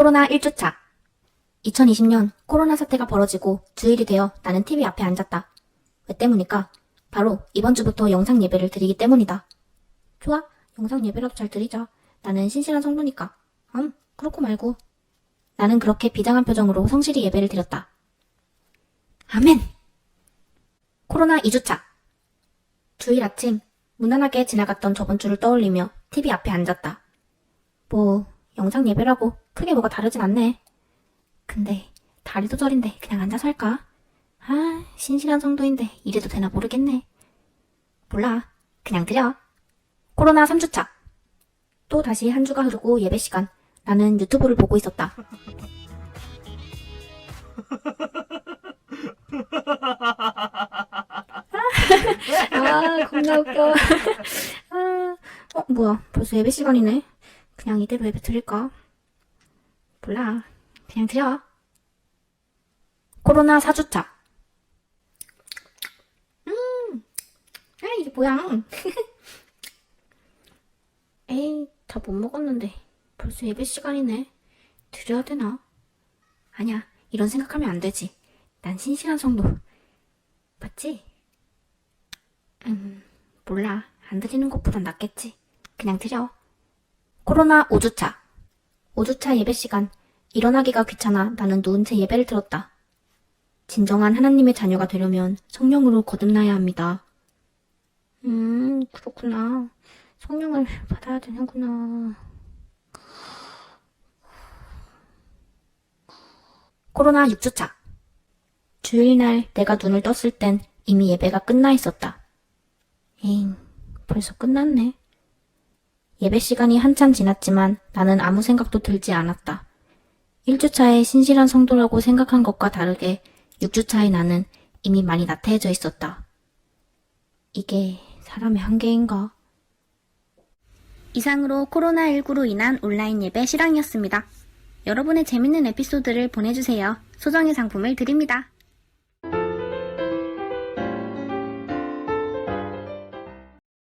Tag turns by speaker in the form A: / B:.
A: 코로나 1주차. 2020년 코로나 사태가 벌어지고 주일이 되어 나는 TV 앞에 앉았다. 왜 때문일까? 바로 이번 주부터 영상 예배를 드리기 때문이다. 좋아, 영상 예배라도 잘 드리자. 나는 신실한 성도니까. 음, 그렇고 말고. 나는 그렇게 비장한 표정으로 성실히 예배를 드렸다. 아멘! 코로나 2주차. 주일 아침, 무난하게 지나갔던 저번 주를 떠올리며 TV 앞에 앉았다. 뭐, 영상 예배라고 크게 뭐가 다르진 않네. 근데, 다리도 저린데 그냥 앉아서 할까? 아, 신실한 성도인데 이래도 되나 모르겠네. 몰라. 그냥 드려. 코로나 3주차. 또 다시 한 주가 흐르고 예배 시간. 나는 유튜브를 보고 있었다. 아, 겁나 웃겨. 아, 어, 뭐야. 벌써 예배 시간이네. 그냥 이대로 예배 드릴까? 몰라. 그냥 드려. 코로나 4주차. 음, 아, 이게 뭐야. 에이, 다 못 먹었는데. 벌써 예배 시간이네. 드려야 되나? 아니야, 이런 생각하면 안 되지. 난 신실한 성도. 맞지? 음, 몰라. 안 드리는 것보단 낫겠지. 그냥 드려. 코로나 5주차. 5주차 예배 시간. 일어나기가 귀찮아 나는 누운 채 예배를 들었다. 진정한 하나님의 자녀가 되려면 성령으로 거듭나야 합니다. 음, 그렇구나. 성령을 받아야 되는구나. 코로나 6주차. 주일날 내가 눈을 떴을 땐 이미 예배가 끝나 있었다. 에잉, 벌써 끝났네. 예배 시간이 한참 지났지만 나는 아무 생각도 들지 않았다. 1주차에 신실한 성도라고 생각한 것과 다르게 6주차에 나는 이미 많이 나태해져 있었다. 이게 사람의 한계인가?
B: 이상으로 코로나19로 인한 온라인 예배 실황이었습니다. 여러분의 재밌는 에피소드를 보내주세요. 소정의 상품을 드립니다.